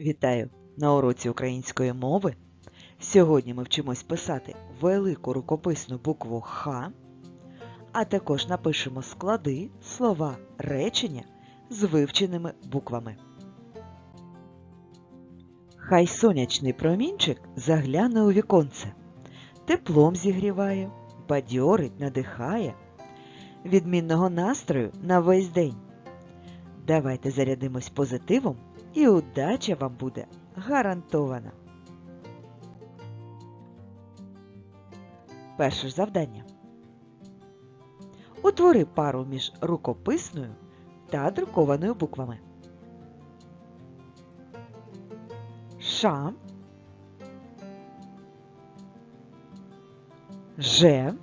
Вітаю на уроці української мови. Сьогодні ми вчимось писати велику рукописну букву Х, а також напишемо склади, слова, речення з вивченими буквами. Хай сонячний промінчик загляне у віконце, теплом зігріває, бадьорить, надихає, відмінного настрою на весь день. Давайте зарядимось позитивом і удача вам буде гарантована. Перше завдання. Утвори пару між рукописною та друкованою буквами. Ш. Ж.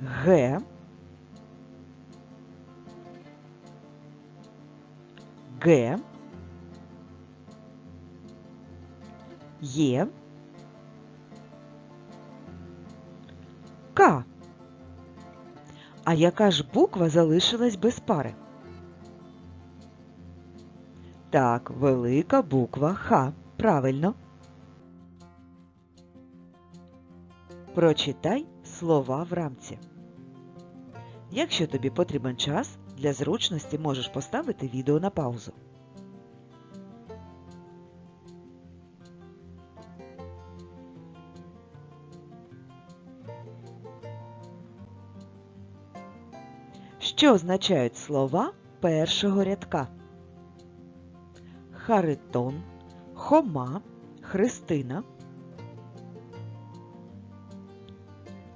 Г. Г. Є. К. А яка ж буква залишилась без пари? Так, велика буква Х. Правильно. Прочитай слова в рамці. Якщо тобі потрібен час, для зручності можеш поставити відео на паузу. Що означають слова першого рядка? Харитон, Хома, Христина.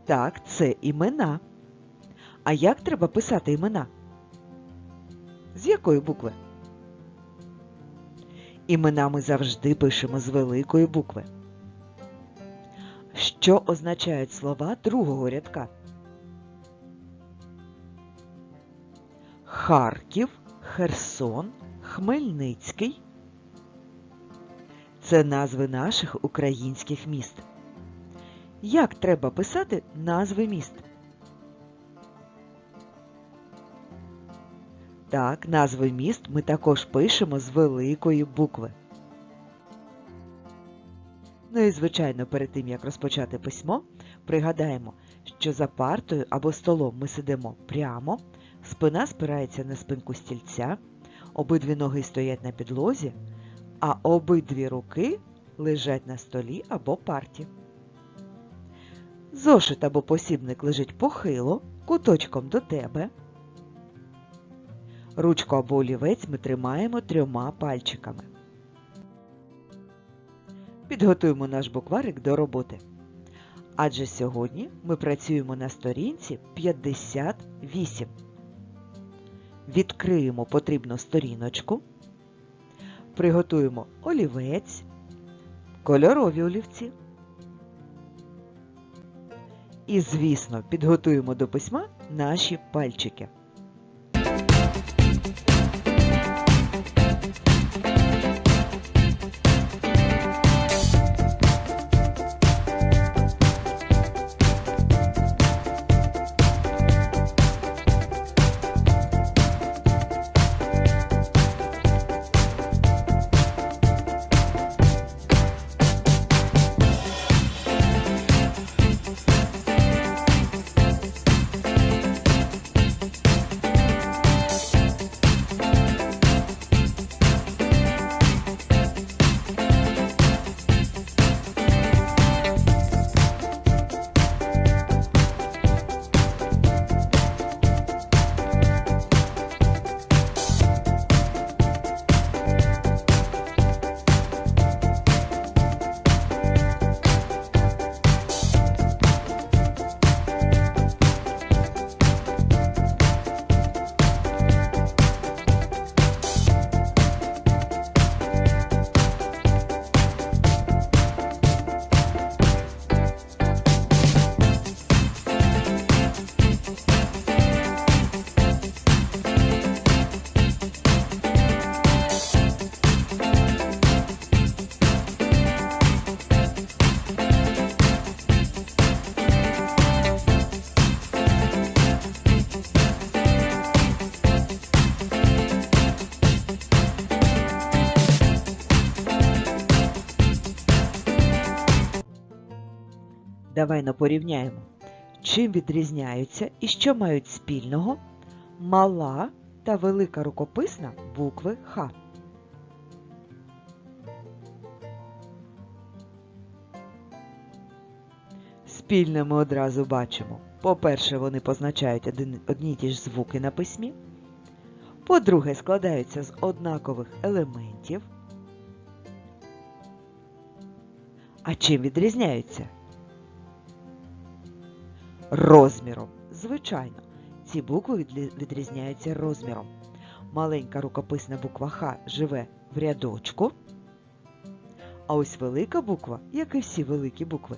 Так, це імена. А як треба писати імена? З якої букви? Імена ми завжди пишемо з великої букви. Що означають слова другого рядка? Харків, Херсон, Хмельницький. Це назви наших українських міст. Як треба писати назви міст? Так, назви міст ми також пишемо з великої букви. Ну і, звичайно, перед тим, як розпочати письмо, пригадаємо, що за партою або столом ми сидимо прямо, спина спирається на спинку стільця, обидві ноги стоять на підлозі, а обидві руки лежать на столі або парті. Зошит або посібник лежить похило, куточком до тебе. Ручку або олівець ми тримаємо трьома пальчиками. Підготуємо наш букварик до роботи. Адже сьогодні ми працюємо на сторінці 58. Відкриємо потрібну сторіночку. Приготуємо олівець, кольорові олівці. І, звісно, підготуємо до письма наші пальчики. Давай порівняємо, чим відрізняються і що мають спільного мала та велика рукописна букви Х. Спільне ми одразу бачимо. По-перше, вони позначають одні й ті ж звуки на письмі. По-друге, складаються з однакових елементів. А чим відрізняються? Розміром. Звичайно, ці букви відрізняються розміром. Маленька рукописна буква Х живе в рядочку, а ось велика буква, як і всі великі букви,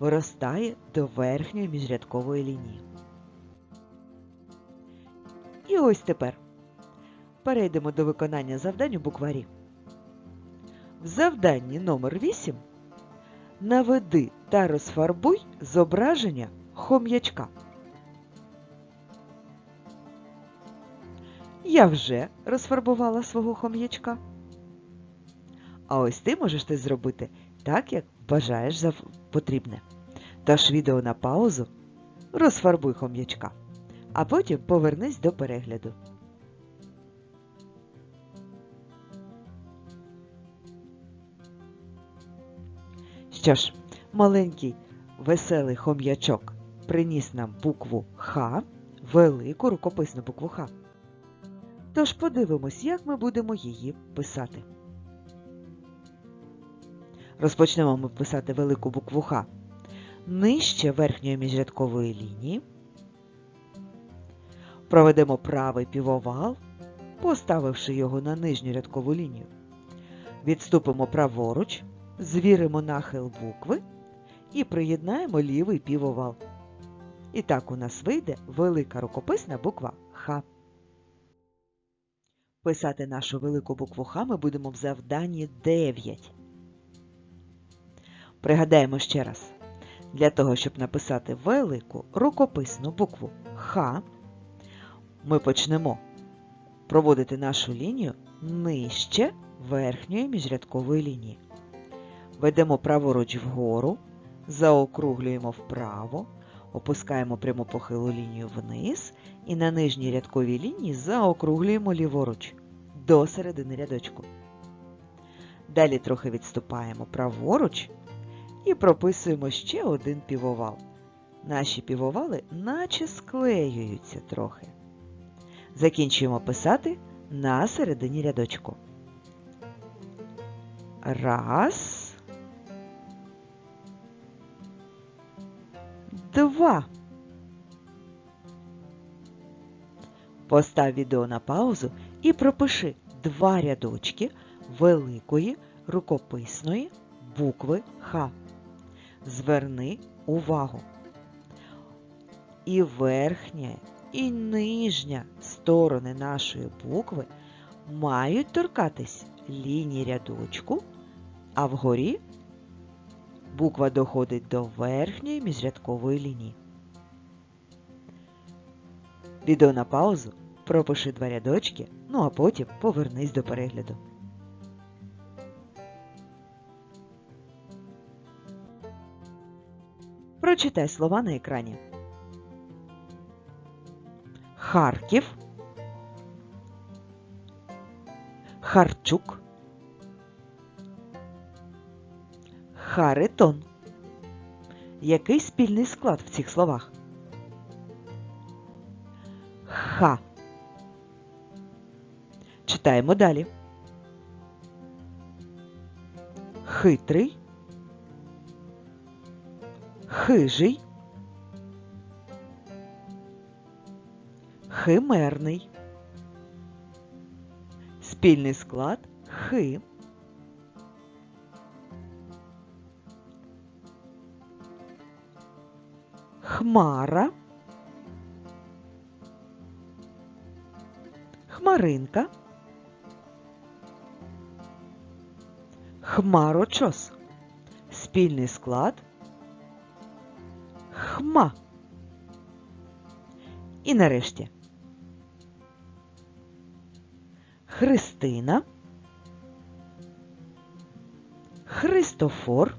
виростає до верхньої міжрядкової лінії. І ось тепер перейдемо до виконання завдань у букварі. В завданні номер 8 наведи та розфарбуй зображення хом'ячка. Я вже розфарбувала свого хом'ячка. А ось ти можеш це зробити так, як бажаєш за потрібне. Тож відео на паузу, розфарбуй хом'ячка, а потім повернись до перегляду. Що ж, маленький веселий хом'ячок приніс нам букву Х, велику рукописну букву Х. Тож подивимось, як ми будемо її писати. Розпочнемо ми писати велику букву Х нижче верхньої міжрядкової лінії. Проведемо правий півовал, поставивши його на нижню рядкову лінію. Відступимо праворуч, звіримо нахил букви і приєднаємо лівий півовал. І так у нас вийде велика рукописна буква Х. Писати нашу велику букву Х ми будемо в завданні 9. Пригадаємо ще раз. Для того, щоб написати велику рукописну букву Х, ми почнемо проводити нашу лінію нижче верхньої міжрядкової лінії. Ведемо праворуч вгору, заокруглюємо вправо, опускаємо прямопохилу лінію вниз і на нижній рядковій лінії заокруглюємо ліворуч до середини рядочку. Далі трохи відступаємо праворуч і прописуємо ще один півовал. Наші півовали наче склеюються трохи. Закінчуємо писати на середині рядочку. Раз. Два. Постав відео на паузу і пропиши два рядочки великої рукописної букви Х. Зверни увагу. І верхня, і нижня сторони нашої букви мають торкатись лінії рядочку, а вгорі буква доходить до верхньої міжрядкової лінії. Відео на паузу, пропиши два рядочки, ну а потім повернись до перегляду. Прочитай слова на екрані. Харків. Харчук. Харитон. Який спільний склад в цих словах? Ха. Читаємо далі. Хитрий. Хижий. Химерний. Спільний склад хи. Хмара. Хмаринка. Хмарочос. Спільний склад хма. І нарешті Христина, Христофор,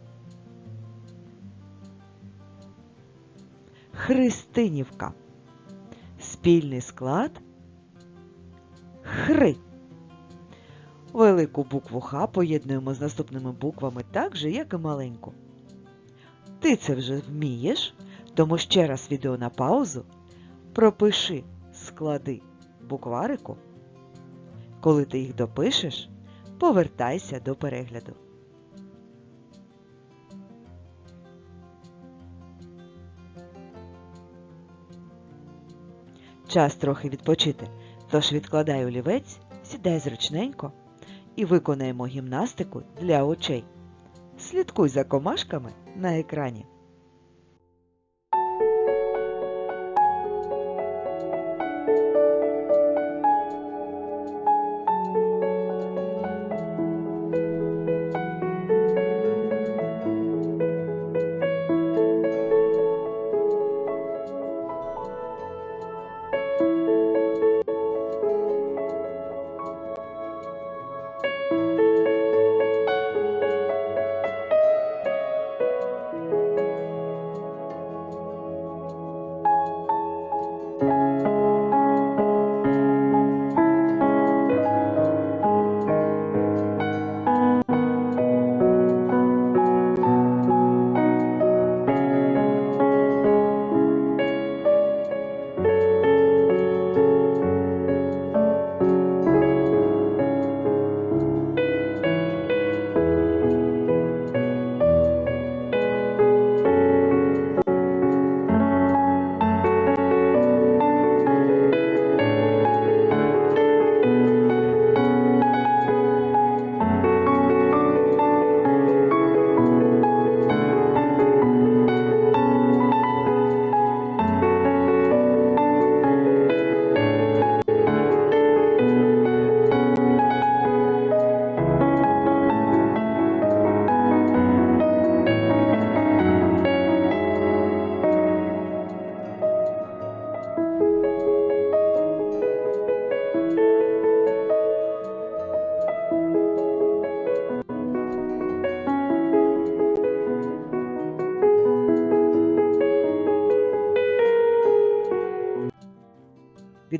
Христинівка. Спільний склад Хри. Велику букву Х поєднуємо з наступними буквами так же, як і маленьку. Ти це вже вмієш, тому ще раз відео на паузу. Пропиши склади букварику. Коли ти їх допишеш, повертайся до перегляду. Час трохи відпочити, тож відкладай олівець, сідай зручненько і виконаємо гімнастику для очей. Слідкуй за комашками на екрані.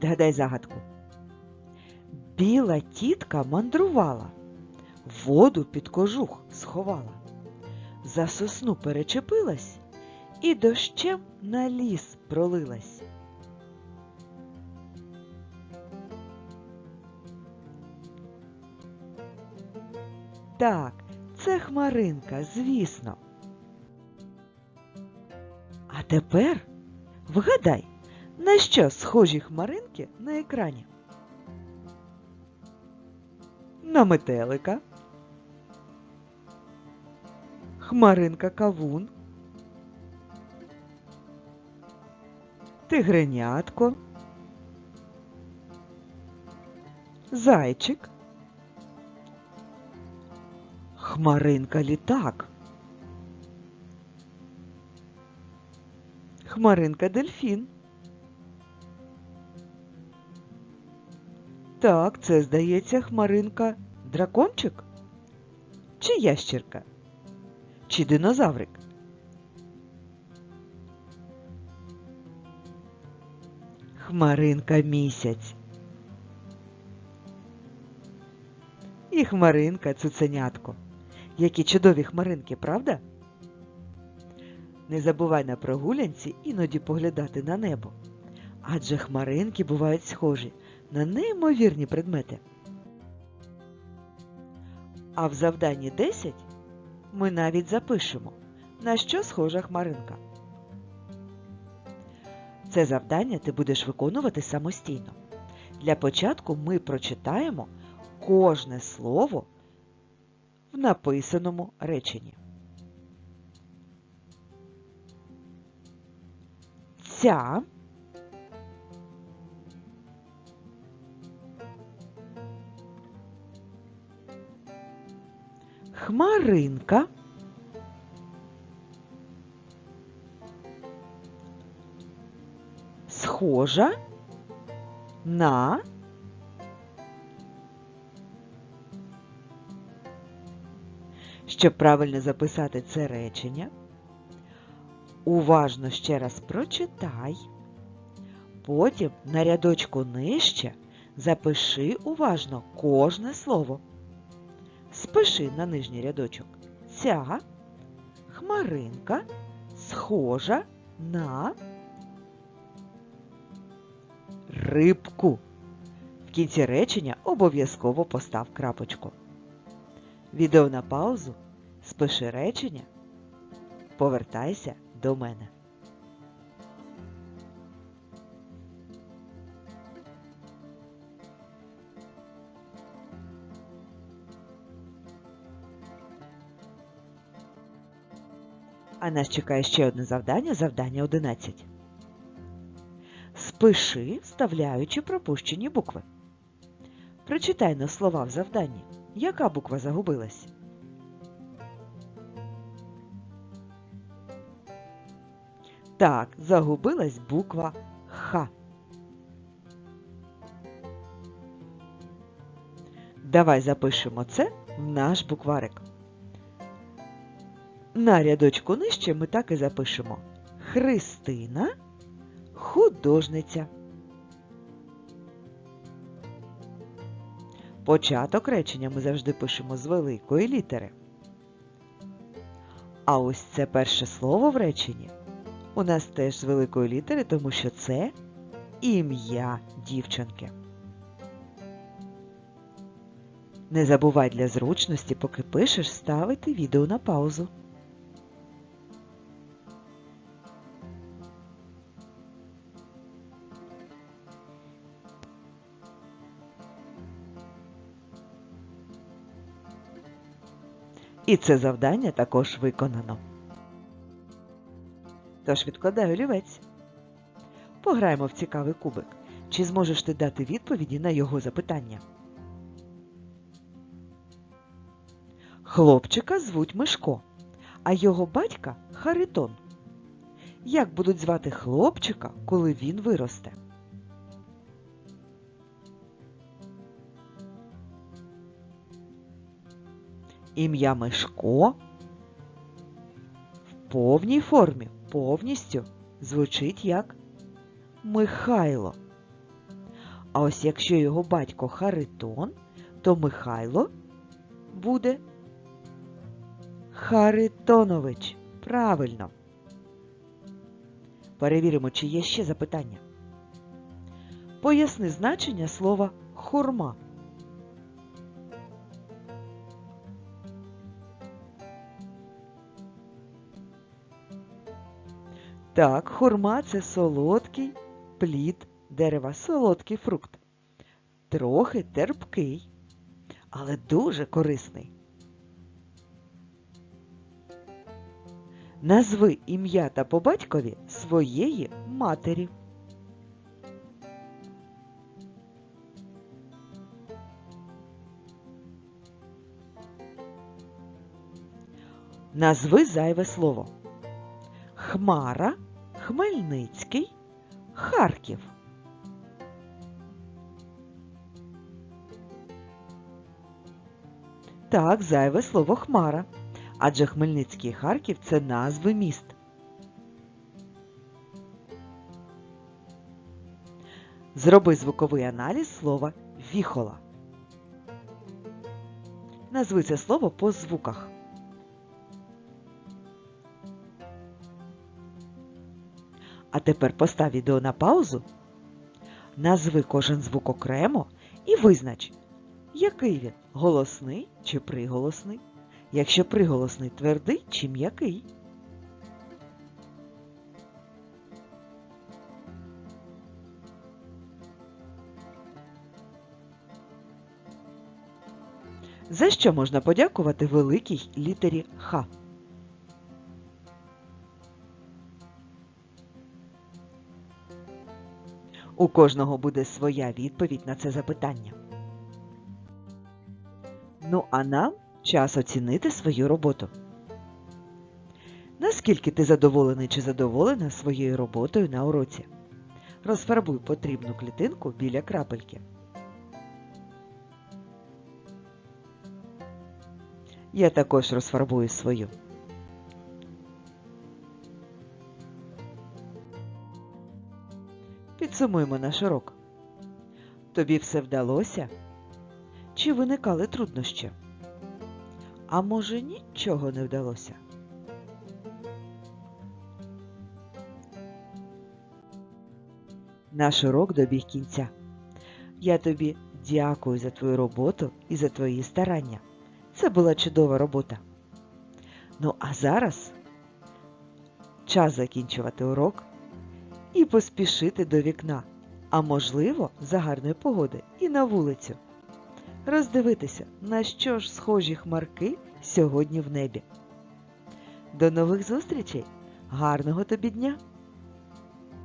Відгадай загадку. Біла тітка мандрувала, воду під кожух сховала, за сосну перечепилась і дощем на ліс пролилась. Так, це хмаринка, звісно. А тепер вгадай, на що схожі хмаринки на екрані? На метелика. Хмаринка кавун. Тигренятко. Зайчик. Хмаринка літак. Хмаринка дельфін. Так, це, здається, хмаринка дракончик? Чи ящірка? Чи динозаврик? Хмаринка місяць. І хмаринка цуценятко. Які чудові хмаринки, правда? Не забувай на прогулянці іноді поглядати на небо. Адже хмаринки бувають схожі на неймовірні предмети. А в завданні 10 ми навіть запишемо, на що схожа хмаринка. Це завдання ти будеш виконувати самостійно. Для початку ми прочитаємо кожне слово в написаному реченні. Ця хмаринка схожа на Щоб правильно записати це речення, Уважно ще раз прочитай. Потім на рядочку нижче запиши уважно кожне слово. Спиши на нижній рядочок. Ця хмаринка схожа на рибку. В кінці речення обов'язково постав крапочку. Відео на паузу, спиши речення, повертайся до мене. А нас чекає ще одне завдання, завдання 11. Спиши, вставляючи пропущені букви. Прочитай на слова в завданні. Яка буква загубилась? Так, загубилась буква Х. Давай запишемо це в наш букварик. На рядочку нижче ми так і запишемо. Христина художниця. Початок речення ми завжди пишемо з великої літери. А ось це перше слово в реченні у нас теж з великої літери, тому що це ім'я дівчинки. Не забувай для зручності, поки пишеш, ставити відео на паузу. І це завдання також виконано. Тож відкладаю олівець. Пограємо в цікавий кубик. Чи зможеш ти дати відповіді на його запитання? Хлопчика звуть Мишко, а його батька Харитон. Як будуть звати хлопчика, коли він виросте? Ім'я Мишко в повній формі повністю звучить як Михайло. А ось якщо його батько Харитон, то Михайло буде Харитонович. Правильно. Перевіримо, чи є ще запитання. Поясни значення слова хурма. Так, хурма це солодкий плід дерева, солодкий фрукт. Трохи терпкий, але дуже корисний. Назви ім'я та по батькові своєї матері. Назви зайве слово. Хмара, Хмельницький, Харків. Так, зайве слово Хмара. Адже Хмельницький Харків це назви міст. Зроби звуковий аналіз слова віхола. Назви це слово по звуках. А тепер постав відео на паузу, назви кожен звук окремо і визнач, який він голосний чи приголосний, якщо приголосний твердий чи м'який. За що можна подякувати великій літері Х? У кожного буде своя відповідь на це запитання. Ну, а нам час оцінити свою роботу. Наскільки ти задоволений чи задоволена своєю роботою на уроці? Розфарбуй потрібну клітинку біля крапельки. Я також розфарбую свою. Підсумуємо наш урок. Тобі все вдалося? Чи виникали труднощі? А може нічого не вдалося? Наш урок добіг кінця. Я тобі дякую за твою роботу і за твої старання. Це була чудова робота. Ну а зараз час закінчувати урок і поспішити до вікна, а можливо, за гарної погоди і на вулицю. Роздивитися, на що ж схожі хмарки сьогодні в небі. До нових зустрічей! Гарного тобі дня!